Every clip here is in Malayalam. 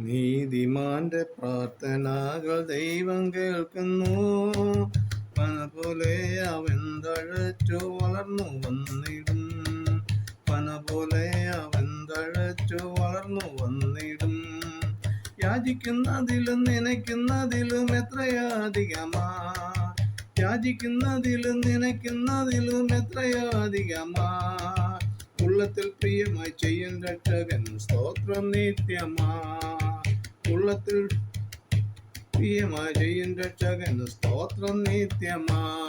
നീതിമാന്റെ പ്രാർത്ഥനകൾ ദൈവം കേൾക്കുന്നു. പനപോലെ അവൻ തഴച്ചു വളർന്നു വന്നിടും. പനപോലെ അവൻ തഴച്ചു വളർന്നു വന്നിടും. യാചിക്കുന്നതിലും നനയ്ക്കുന്നതിലും എത്രയധികമാ? യാചിക്കുന്നതിലും നനയ്ക്കുന്നതിലും എത്രയധികമാ? ഉള്ളത്തിൽ പ്രിയമായി ചെയ്യും രക്ഷകൻ സ്തോത്രം നിത്യമാ. ഉള്ളത്തിൽ പ്രിയമായി ചെയ്യും രക്ഷകൻ സ്തോത്രം നിത്യമാ.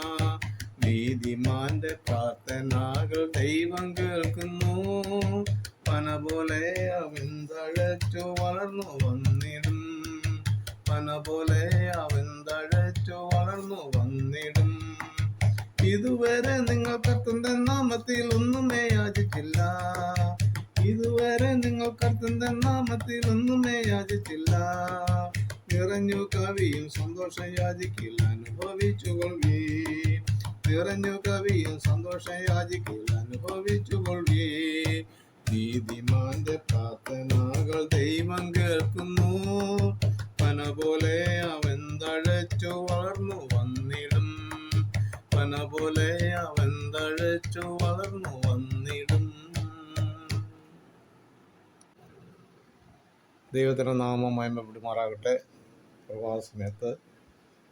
നീതിമാന്റെ പ്രാർത്ഥനകൾ ദൈവം കേൾക്കുന്നു. പന പോലെ അവൻ തഴച്ചു വളർന്നു വന്നിടും. പന പോലെ അവൻ തഴച്ചു വളർന്നു വന്നിടും. ഇതുവരെ നിങ്ങൾ കത്തുന്ന നാമത്തിൽ ഒന്നുമേ യാചിച്ചില്ല ഇതുവരെ നിങ്ങൾ കർത്തന്റെ നാമത്തിൽ ഒന്നുമേ യാചിച്ചില്ല. നിറഞ്ഞു കവിയും സന്തോഷം യാചിക്കില്ല അനുഭവിച്ചുകൊള്ളേ. നിറഞ്ഞു കവിയും സന്തോഷം യാചിക്കില്ല അനുഭവിച്ചുകൊള്ളേ. നീതിമാന്റെ പ്രാർത്ഥനകൾ ദൈവം കേൾക്കുന്നു. പന പോലെ അവൻ തഴച്ചു വളർന്നു വന്നിടും. പന പോലെ അവൻ തഴച്ചു വളർന്നു ദൈവത്തിന്റെ നാമം മയമ്പെടുമാറാകട്ടെ പ്രഭാത സമയത്ത്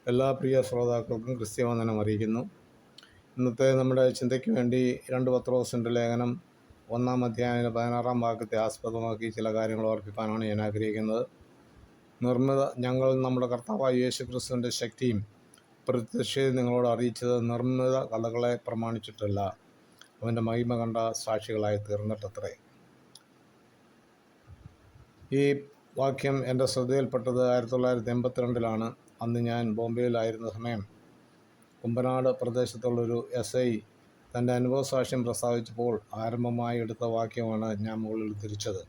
എല്ലാ പ്രിയ ശ്രോതാക്കൾക്കും ക്രിസ്ത്യവന്ദനം അറിയിക്കുന്നു. ഇന്നത്തെ നമ്മുടെ ചിന്തയ്ക്ക് വേണ്ടി രണ്ട് പത്രോസിന്റെ ലേഖനം ഒന്നാം അധ്യായം പതിനാറാം ഭാഗത്തെ ആസ്പദമാക്കി ചില കാര്യങ്ങൾ ഓർപ്പിക്കാനാണ് ഞാൻ ആഗ്രഹിക്കുന്നത്. നിർമ്മിത ഞങ്ങൾ നമ്മുടെ കർത്താവായ യേശു ക്രിസ്തുവിന്റെ ശക്തിയും പ്രത്യക്ഷയും നിങ്ങളോട് അറിയിച്ചത് നിർമ്മിത കഥകളെ പ്രമാണിച്ചിട്ടല്ല. അവന്റെ മഹിമ കണ്ട സാക്ഷികളായി തീർന്നിട്ടത്രേ. ഈ വാക്യം എന്റെ ശ്രദ്ധയിൽപ്പെട്ടത് ആയിരത്തി തൊള്ളായിരത്തി എൺപത്തിരണ്ടിലാണ് അന്ന് ഞാൻ ബോംബെയിലായിരുന്ന സമയം. കുമ്പനാട് പ്രദേശത്തുള്ളൊരു എസ് ഐ തന്റെ അനുഭവ സാക്ഷ്യം പ്രസ്താവിച്ചപ്പോൾ ആരംഭമായി എടുത്ത വാക്യമാണ് ഞാൻ മുകളിൽ തിരിച്ചത്.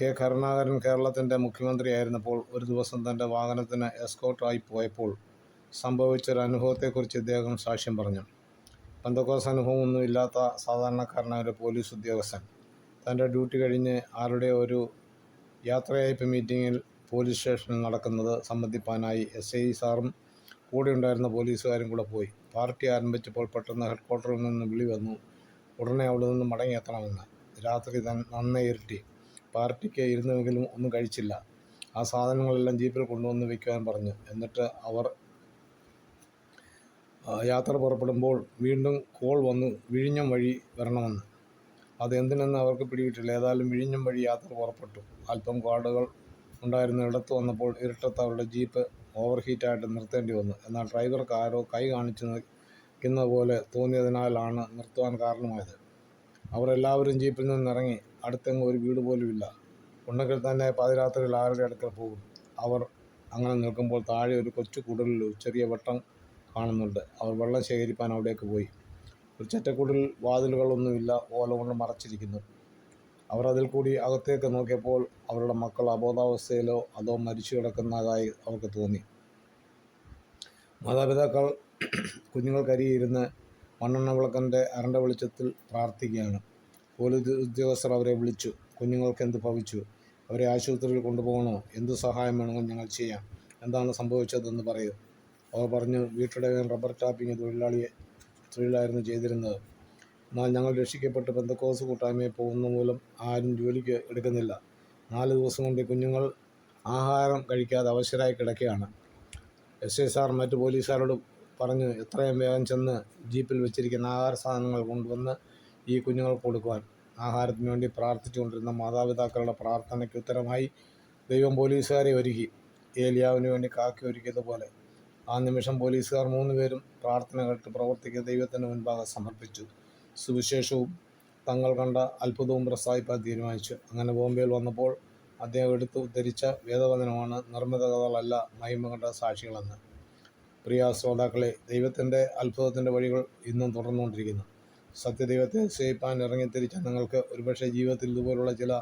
കെ. കരുണാകരൻ കേരളത്തിന്റെ മുഖ്യമന്ത്രിയായിരുന്നപ്പോൾ ഒരു ദിവസം തന്റെ വാഹനത്തിന് എസ്കോട്ടായി പോയപ്പോൾ സംഭവിച്ചൊരു അനുഭവത്തെക്കുറിച്ച് ഇദ്ദേഹം സാക്ഷ്യം പറഞ്ഞു. പന്തക്കോസ് അനുഭവമൊന്നുമില്ലാത്ത സാധാരണക്കാരനായ ഒരു പോലീസ് ഉദ്യോഗസ്ഥൻ. തന്റെ ഡ്യൂട്ടി കഴിഞ്ഞ് ആരുടെ ഒരു യാത്രയയപ്പ് മീറ്റിങ്ങിൽ പോലീസ് സ്റ്റേഷനിൽ നടക്കുന്നത് സംബന്ധിപ്പാനായി എസ് ഐ സാറും കൂടെ ഉണ്ടായിരുന്ന പോലീസുകാരും കൂടെ പോയി. പാർട്ടി ആരംഭിച്ചപ്പോൾ പെട്ടെന്ന് ഹെഡ് ക്വാർട്ടറിൽ നിന്ന് വിളി വന്നു ഉടനെ അവിടെ നിന്ന് മടങ്ങിയെത്തണമെന്ന്. രാത്രി നന്നേ ഇരുട്ടി. പാർട്ടിക്ക് ഇരുന്നുവെങ്കിലും ഒന്നും കഴിച്ചില്ല. ആ സാധനങ്ങളെല്ലാം ജീപ്പിൽ കൊണ്ടുവന്ന് വയ്ക്കുവാൻ പറഞ്ഞു. എന്നിട്ട് അവർ യാത്ര പുറപ്പെടുമ്പോൾ വീണ്ടും കോൾ വന്നു വിഴിഞ്ഞം വഴി വരണമെന്ന്. അതെന്തിനെന്ന് അവർക്ക് പിടികിട്ടില്ല. ഏതായാലും വിഴിഞ്ഞം വഴി യാത്ര പുറപ്പെട്ടു. അല്പം കാടുകൾ ഉണ്ടായിരുന്ന ഇടത്ത് വന്നപ്പോൾ ഇരുട്ടത്ത് അവരുടെ ജീപ്പ് ഓവർ ഹീറ്റായിട്ട് നിർത്തേണ്ടി വന്നു. എന്നാൽ ഡ്രൈവർക്ക് ആരോ കൈ കാണിച്ചു നിൽക്കുന്ന പോലെ തോന്നിയതിനാലാണ് നിർത്തുവാൻ കാരണമായത്. അവരെല്ലാവരും ജീപ്പിൽ നിന്നിറങ്ങി. അടുത്തെങ്ങും ഒരു വീട് പോലുമില്ല. ഉണ്ടെങ്കിൽ തന്നെ പാതിരാത്രിയിൽ ആരുടെ അടുക്കൽ പോകും? അവർ അങ്ങനെ നിൽക്കുമ്പോൾ താഴെ ഒരു കൊച്ചു കുടലിൽ ചെറിയ വട്ടം കാണുന്നുണ്ട്. അവർ വെള്ളം ശേഖരിപ്പാൻ അവിടേക്ക് പോയി. ഒരു ചറ്റക്കൂടിൽ വാതിലുകളൊന്നുമില്ല ഓല കൊണ്ട് മറച്ചിരിക്കുന്നു. അവർ അതിൽ കൂടി അകത്തേക്ക് നോക്കിയപ്പോൾ അവരുടെ മക്കൾ അബോധാവസ്ഥയിലോ അതോ മരിച്ചു കിടക്കുന്നതായി അവർക്ക് തോന്നി. മാതാപിതാക്കൾ കുഞ്ഞുങ്ങൾക്കരിയിരുന്ന് മണ്ണെണ്ണ വിളക്കന്റെ അരണ്ട വെളിച്ചത്തിൽ പ്രാർത്ഥിക്കുകയാണ്. പോലീസ് ഉദ്യോഗസ്ഥർ അവരെ വിളിച്ചു. കുഞ്ഞുങ്ങൾക്ക് എന്ത് ഭവിച്ചു? അവരെ ആശുപത്രിയിൽ കൊണ്ടുപോകണോ? എന്ത് സഹായം വേണമെങ്കിൽ ഞങ്ങൾ ചെയ്യാം. എന്താണ് സംഭവിച്ചതെന്ന് പറയൂ. അവർ പറഞ്ഞു വീട്ടുടമൻ റബ്ബർ ടാപ്പിംഗ് തൊഴിലാളിയെ തൊഴിലായിരുന്നു ചെയ്തിരുന്നത്. എന്നാൽ ഞങ്ങൾ രക്ഷിക്കപ്പെട്ട് ബന്ധക്കോസ് കൂട്ടായ്മയിൽ പോകുന്ന മൂലം ആരും ജോലിക്ക് എടുക്കുന്നില്ല. നാല് ദിവസം കൊണ്ട് കുഞ്ഞുങ്ങൾ ആഹാരം കഴിക്കാതെ അവശരായി കിടക്കുകയാണ്. എസ് ഐ സാർ മറ്റു പോലീസുകാരോട് പറഞ്ഞ് എത്രയും വേഗം ചെന്ന് ജീപ്പിൽ വെച്ചിരിക്കുന്ന ആഹാര സാധനങ്ങൾ കൊണ്ടുവന്ന് ഈ കുഞ്ഞുങ്ങൾക്ക് കൊടുക്കുവാൻ. ആഹാരത്തിന് വേണ്ടി പ്രാർത്ഥിച്ചുകൊണ്ടിരുന്ന മാതാപിതാക്കളുടെ പ്രാർത്ഥനയ്ക്ക് ഉത്തരമായി ദൈവം പോലീസുകാരെ ഒരുക്കി. ഏലിയാവിന് വേണ്ടി കാക്കി ഒരുക്കിയതുപോലെ. ആ നിമിഷം പോലീസുകാർ മൂന്ന് പേരും പ്രാർത്ഥന കേട്ട് പ്രവർത്തിക്കുക ദൈവത്തിന്റെ മുൻപാകെ സമർപ്പിച്ചു. സുവിശേഷവും തങ്ങൾ കണ്ട അത്ഭുതവും പ്രസ്താവിപ്പാൻ തീരുമാനിച്ചു. അങ്ങനെ ബോംബെയിൽ വന്നപ്പോൾ അദ്ദേഹം എടുത്തു ഉദ്ധരിച്ച വേദവചനമാണ് നിർമ്മിത കഥകളല്ല മഹിമ കണ്ട സാക്ഷികളെന്ന്. പ്രിയ ശ്രോതാക്കളെ ദൈവത്തിന്റെ അത്ഭുതത്തിന്റെ വഴികൾ ഇന്നും തുടർന്നുകൊണ്ടിരിക്കുന്നു. സത്യദൈവത്തെ സേവിപ്പാൻ ഇറങ്ങിത്തിരിച്ച നിങ്ങൾക്ക് ഒരുപക്ഷെ ജീവിതത്തിൽ ഇതുപോലുള്ള ചില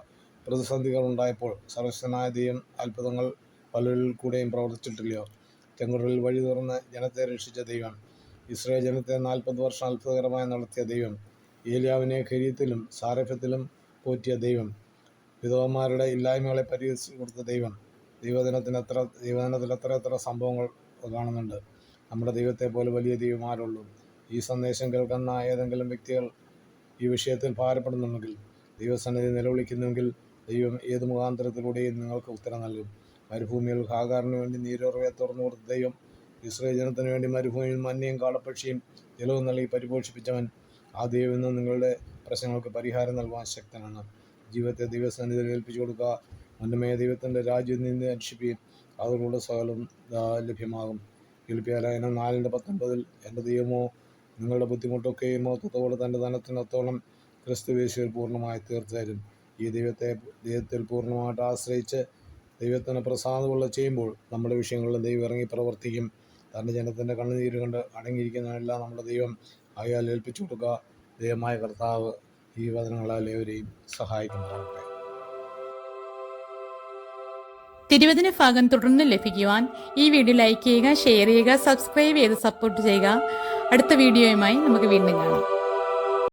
പ്രതിസന്ധികൾ ഉണ്ടായപ്പോൾ സർവശനായ ദൈവം അത്ഭുതങ്ങൾ പലരിൽ കൂടെയും പ്രവർത്തിച്ചിട്ടില്ലയോ? ചെങ്കുടലിൽ വഴി തുറന്ന് ജനത്തെ രക്ഷിച്ച ദൈവം. ഇസ്രായേൽ ജനത്തെ നാൽപ്പത് വർഷം അത്ഭുതകരമായി നടത്തിയ ദൈവം. ഏലിയാവിനെ ഖരീത്തിലും സാരഫ്യത്തിലും പോറ്റിയ ദൈവം. വിധവന്മാരുടെ ഇല്ലായ്മകളെ പരിഹരിച്ചു കൊടുത്ത ദൈവം. ദൈവദിനത്തിന് എത്ര ദൈവദിനത്തിൽ എത്ര എത്ര സംഭവങ്ങൾ കാണുന്നുണ്ട്. നമ്മുടെ ദൈവത്തെ പോലെ വലിയ ദൈവമാരുള്ളൂ. ഈ സന്ദേശം കേൾക്കുന്ന ഏതെങ്കിലും വ്യക്തികൾ ഈ വിഷയത്തിൽ ഭാരപ്പെടുന്നുണ്ടെങ്കിൽ ദൈവസന്നിധി നിലവിളിക്കുന്നുവെങ്കിൽ ദൈവം ഏത് മുഖാന്തരത്തിലൂടെയും നിങ്ങൾക്ക് ഉത്തരം നൽകും. മരുഭൂമിയിൽ ഹാഗാറിന് വേണ്ടി നീരുറവയെ തുറന്നു കൊടുത്ത ദൈവം ഇസ്രയേൽ ജനത്തിന് വേണ്ടി മരുഭൂമിയിൽ മഞ്ഞയും കാളപ്പക്ഷിയും ജലവും നൽകി പരിപോഷിപ്പിച്ചവൻ ആ ദൈവം ഇന്ന് നിങ്ങളുടെ പ്രശ്നങ്ങൾക്ക് പരിഹാരം നൽകുവാൻ ശക്തനാണ്. ജീവിതത്തെ ദൈവസന്നിധിയിൽ ഏൽപ്പിച്ചു കൊടുക്കുക. മുന്നമയ ദൈവത്തിന്റെ രാജ്യം നിന്ന് അന്വേഷിക്കുകയും അതുകൊണ്ട് സകലം ലഭ്യമാകും. ഫിലിപ്പിയാലയനം നാലിന്റെ പത്തൊൻപതിൽ എന്റെ ദൈവമോ നിങ്ങളുടെ ബുദ്ധിമുട്ടൊക്കെയും മൊത്തത്തോടെ തന്റെ ധനത്തിനത്തോളം ക്രിസ്തുവേശുവിൽ പൂർണമായി തീർത്തു തരും ഈ ദൈവത്തെ ദൈവത്തിൽ പൂർണമായിട്ട് ആശ്രയിച്ച് ദൈവത്തിന് പ്രസാദമുള്ള ചെയ്യുമ്പോൾ നമ്മുടെ വിഷയങ്ങളിൽ ദൈവം ഇറങ്ങി പ്രവർത്തിക്കും. തന്റെ ജനത്തിന്റെ കണ്ണുനീര് കണ്ട് അടങ്ങിയിരിക്കുന്നതെല്ലാം നമ്മുടെ ദൈവം അയാൾ ഏൽപ്പിച്ചു കൊടുക്കുക. ദൈവമായ കർത്താവ് ഈ വചനങ്ങളാൽ ഏവരെയും സഹായിക്കുന്നതാകട്ടെ തിരുവചന ഭാഗം തുടർന്ന് ലഭിക്കുവാൻ ഈ വീഡിയോ ലൈക്ക് ചെയ്യുക ഷെയർ ചെയ്യുക സബ്സ്ക്രൈബ് ചെയ്ത് സപ്പോർട്ട് ചെയ്യുക. അടുത്ത വീഡിയോയുമായി നമുക്ക് വീണ്ടും കാണാം.